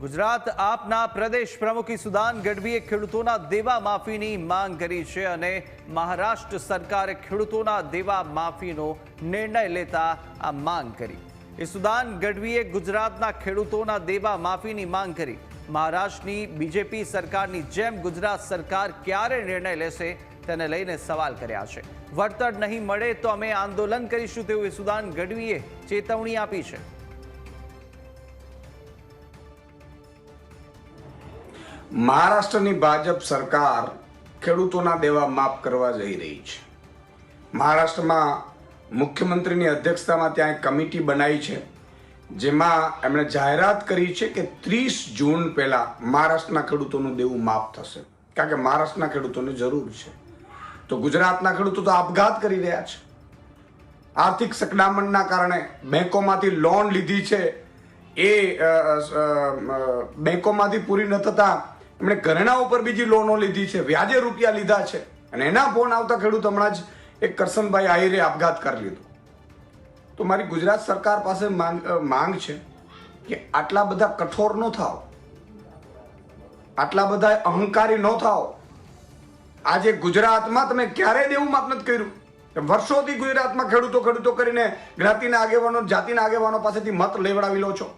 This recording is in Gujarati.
ગુજરાત આપના પ્રદેશ પ્રમુખ સુદાન ગઢવીએ ખેડૂતોના દેવા માફીની માંગ કરી છે અને મહારાષ્ટ્ર સરકારે ખેડૂતોના દેવા માફીનો નિર્ણય લેતા આ માંગ કરી. સુદાન ગઢવીએ ગુજરાતના ખેડૂતોના દેવા માફીની માંગ કરી. મહારાષ્ટ્રની બીજેપી સરકારની જેમ ગુજરાત સરકાર ક્યારે નિર્ણય લેશે તેને લઈને સવાલ કર્યા છે. વળતર નહીં મળે તો અમે આંદોલન કરીશું તેવું સુદાન ગઢવીએ ચેતવણી આપી છે. મહારાષ્ટ્રની ભાજપ સરકાર ખેડૂતોના દેવા માફ કરવા જઈ રહી છે. મહારાષ્ટ્રમાં મુખ્યમંત્રીની અધ્યક્ષતામાં ત્યાં એક કમિટી બનાવી છે, જેમાં એમણે જાહેરાત કરી છે કે ત્રીસ જૂન પહેલાં મહારાષ્ટ્રના ખેડૂતોનું દેવું માફ થશે. કારણ કે મહારાષ્ટ્રના ખેડૂતોને જરૂર છે. તો ગુજરાતના ખેડૂતો તો આપઘાત કરી રહ્યા છે. આર્થિક સકડામણના કારણે બેંકોમાંથી લોન લીધી છે. એ બેંકોમાંથી પૂરી ન થતા એમણે ઘરેણા ઉપર બીજી લોનો લીધી છે, વ્યાજે રૂપિયા લીધા છે. અને એના ફોન આવતા ખેડૂત હમણાં જ એક કરશનભાઈ આહિરે આપઘાત કરી લીધો. તો મારી ગુજરાત સરકાર પાસે માંગ માંગ છે કે આટલા બધા કઠોર ન થાઓ. આટલા બધા અહંકારી ન થાઓ. આજે ગુજરાતમાં તમે ક્યારેય દેવું માત નથી કર્યું. વર્ષોથી ગુજરાતમાં ખેડૂતો ખેડૂતો કરીને જ્ઞાતિના આગેવાનો, જાતિના આગેવાનો પાસેથી મત લેવડાવી લો છો.